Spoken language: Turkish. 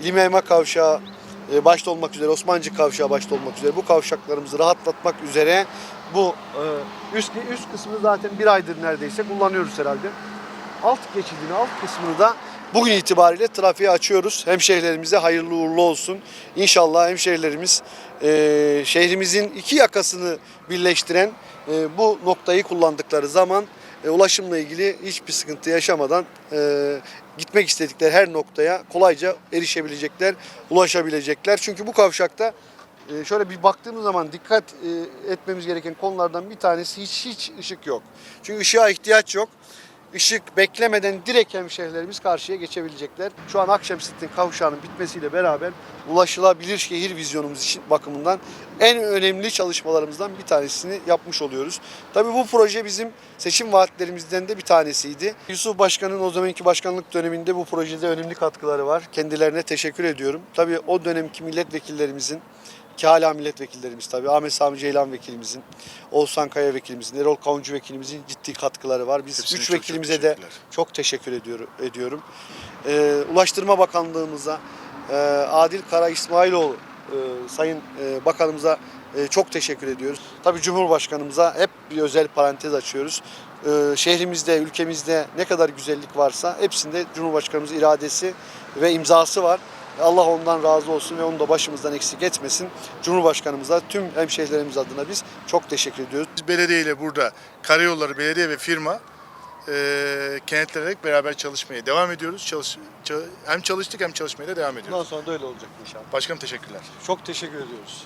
İlimyayma Kavşağı e, başta olmak üzere, Osmancık Kavşağı başta olmak üzere bu kavşaklarımızı rahatlatmak üzere bu e, üst, üst kısmını zaten bir aydır neredeyse kullanıyoruz herhalde. Alt geçidini, alt kısmını da bugün itibariyle trafiğe açıyoruz. Hemşehrilerimize hayırlı uğurlu olsun. İnşallah hemşehrilerimiz e, şehrimizin iki yakasını birleştiren e, bu noktayı kullandıkları zaman e, ulaşımla ilgili hiçbir sıkıntı yaşamadan e, gitmek istedikleri her noktaya kolayca erişebilecekler, ulaşabilecekler. Çünkü bu kavşakta e, şöyle bir baktığımız zaman dikkat e, etmemiz gereken konulardan bir tanesi hiç hiç ışık yok. Çünkü ışığa ihtiyaç yok. Işık beklemeden direkt hemşehrilerimiz karşıya geçebilecekler. Şu an Akşemsettin kavşağının bitmesiyle beraber ulaşılabilir şehir vizyonumuz için bakımından en önemli çalışmalarımızdan bir tanesini yapmış oluyoruz. Tabii bu proje bizim seçim vaatlerimizden de bir tanesiydi. Yusuf Başkan'ın o zamanki başkanlık döneminde bu projede önemli katkıları var. Kendilerine teşekkür ediyorum. Tabii o dönemki milletvekillerimizin ki hala milletvekillerimiz tabii. Ahmet Sami Ceylan vekilimizin, Oğuzhan Kaya vekilimizin, Erol Kavuncu vekilimizin ciddi katkıları var. Biz Hepsine üç çok çok vekilimize de teşekkürler. çok teşekkür ediyorum. ediyorum. Ee, Ulaştırma Bakanlığımıza, e, Adil Kara İsmailoğlu e, Sayın e, Bakanımıza e, çok teşekkür ediyoruz. Tabii Cumhurbaşkanımıza hep bir özel parantez açıyoruz. Ee, şehrimizde, ülkemizde ne kadar güzellik varsa hepsinde Cumhurbaşkanımız iradesi ve imzası var. Allah ondan razı olsun ve onu da başımızdan eksik etmesin. Cumhurbaşkanımıza, tüm hemşehrilerimiz adına biz çok teşekkür ediyoruz. Biz belediye ile burada karayolları, belediye ve firma eee kenetlenerek beraber çalışmaya devam ediyoruz. Çalış, ça- hem çalıştık hem çalışmaya da devam ediyoruz. Bundan sonra da öyle olacak inşallah. Başkanım teşekkürler. Çok teşekkür ediyoruz.